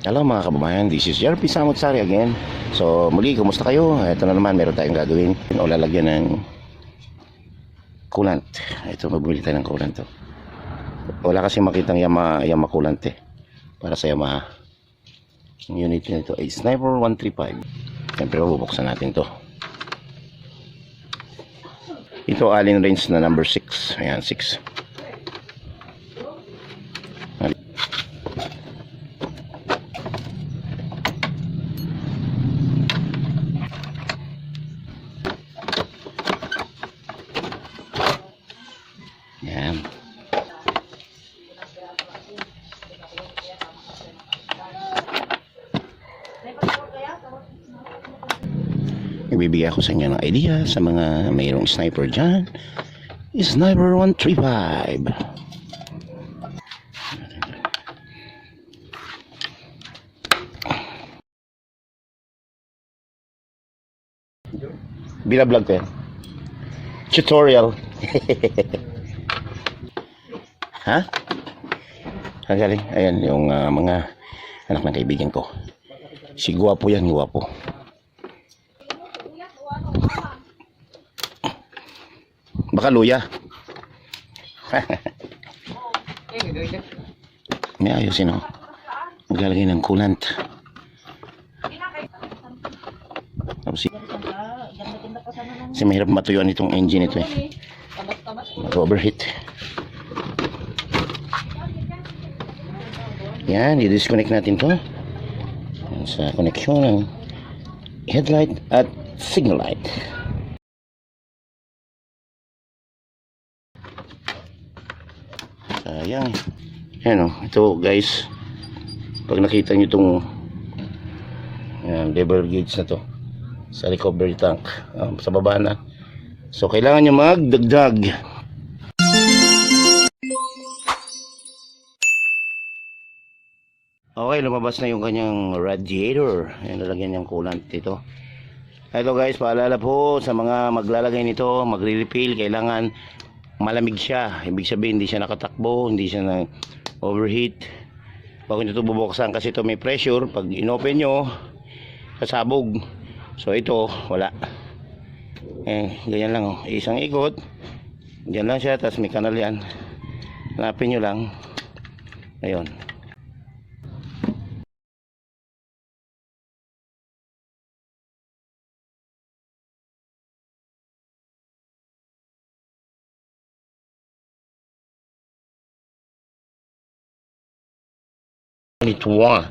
Hello mga kababayan, this is Jerpy Samot Sari again. So muli, kumusta kayo? Ito na naman, meron tayong gagawin. O lalagyan ng coolant. Ito, magbili tayo ng coolant to. Wala kasi makitang Yamaha, Yamaha coolant eh. Para sa Yamaha. Ang unit nito ay Sniper 135. Siyempre, bubuksan natin to. Ito, Allen range na number 6. Ayan, 6. Yan. Ibibigay ako sa inyo ng idea sa mga mayroong sniper dyan. Sniper 135. Binablog ko yan. Tutorial. ha? Ang galing. Ayan, yung ah, mga anak ng kaibigan ko. Si Guwapo yan, Guwapo. Baka luya. May ayusin oh. Maglalagay ng coolant. Tapos si- kasi mahirap matuyuan itong engine ito eh. Mag-overheat. Yan, i-disconnect natin to. Yan sa connection ng headlight at signal light. Sayang eh. Yan o, ito guys. Pag nakita nyo itong yan, level gauge na to sa recovery tank um, sa baba na. So kailangan nyo magdagdag. Okay, lumabas na yung kanyang radiator. Ayan, lalagyan niyang coolant dito. Ito guys, paalala po sa mga maglalagay nito, magre-refill, kailangan malamig siya. Ibig sabihin, hindi siya nakatakbo, hindi siya na overheat. Bago nyo ito bubuksan kasi ito may pressure. Pag inopen nyo, sasabog. So ito, wala. Eh, ganyan lang oh. Isang ikot. Diyan lang siya, tapos may kanal yan. Hanapin nyo lang. Ayun. Lituan.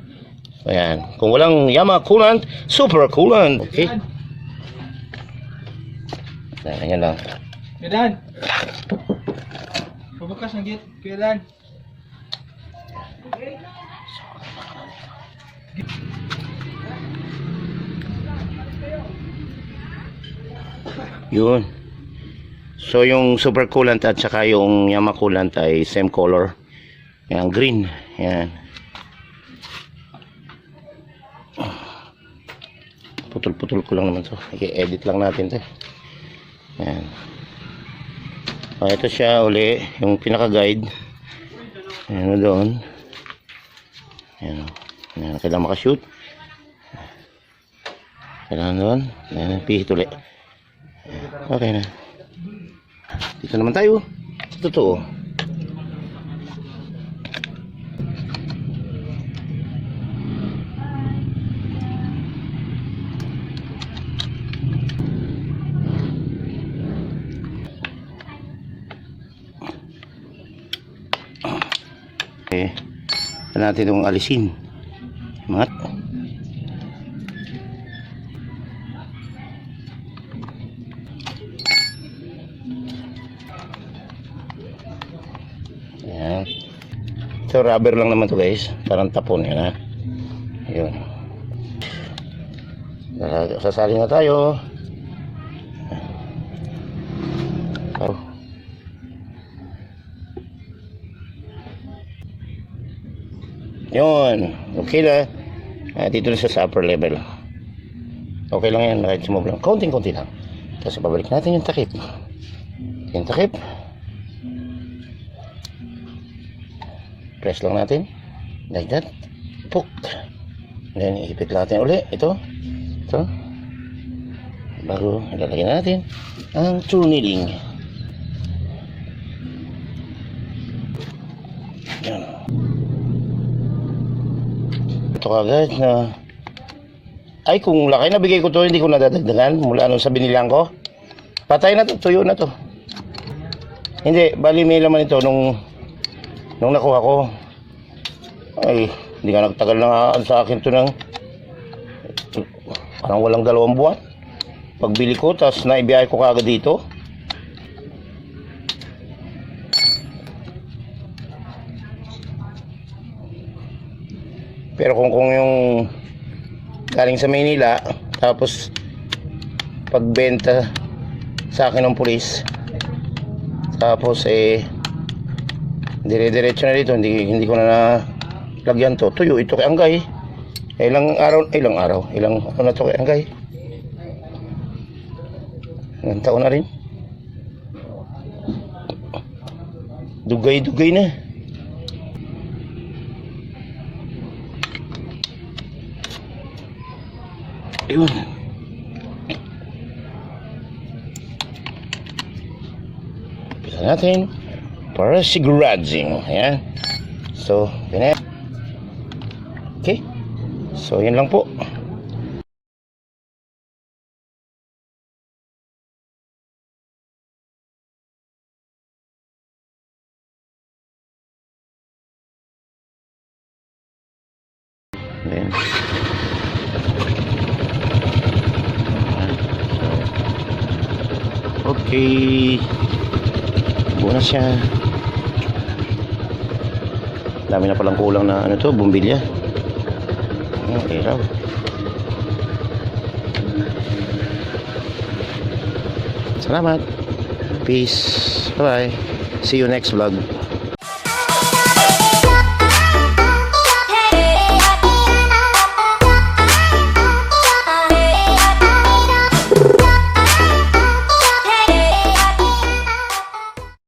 Ayan. Kung walang Yamaha coolant, super coolant. Okay? Ayan, yan lang. Kuya Dan! Pabukas ang gate, Kuya Dan. Yun. So yung super coolant at saka yung Yamaha coolant ay same color. Yan, green. Yan. Putol-putol ko lang naman to. I-edit lang natin to. Yan. O, ito siya uli. Yung pinaka-guide. Ayan o doon. Ayan o. Ayan, kailangan makashoot. Kailangan doon. Ayan, pihit uli. Okay na. Dito naman tayo. Sa totoo. Ano natin itong alisin. Mat. Ayan. So rubber lang naman to guys. Parang tapon yan ha. Sasa- Sasali na tayo. Yun. Okay na. Ah, dito na siya sa upper level. Okay lang yan. Kahit sumog lang. Konting-konti lang. Tapos babalik natin yung takip. Yung takip. Press lang natin. Like that. Puk. Then, ipit natin uli. Ito. Ito. Bago ilalagay natin ang turniling. Ito kagad na ay kung laki na bigay ko to hindi ko nadadagdagan mula nung sa binilang ko. Patay na to tuyo na to. Hindi bali may laman ito nung nung nakuha ko. Ay hindi ka nagtagal na sa akin to ng parang walang dalawang buwan. Pagbili ko tapos naibiyahe ko kagad dito pero kung kung yung galing sa Maynila tapos pagbenta sa akin ng pulis tapos eh dire-diretso na dito hindi, hindi ko na na lagyan to. Tuyo ito kay Anggay ilang araw ilang araw ilang ano na to kay Anggay ilang taon na rin? Dugay-dugay na Ayun. Bisa natin para sigurading. Ayan. So, ganyan. Okay. So, yun lang po. Then, Okay. Buo siya. Dami na palang kulang na ano to, bumbilya. Oh, eraw. Salamat. Peace. Bye-bye. See you next vlog.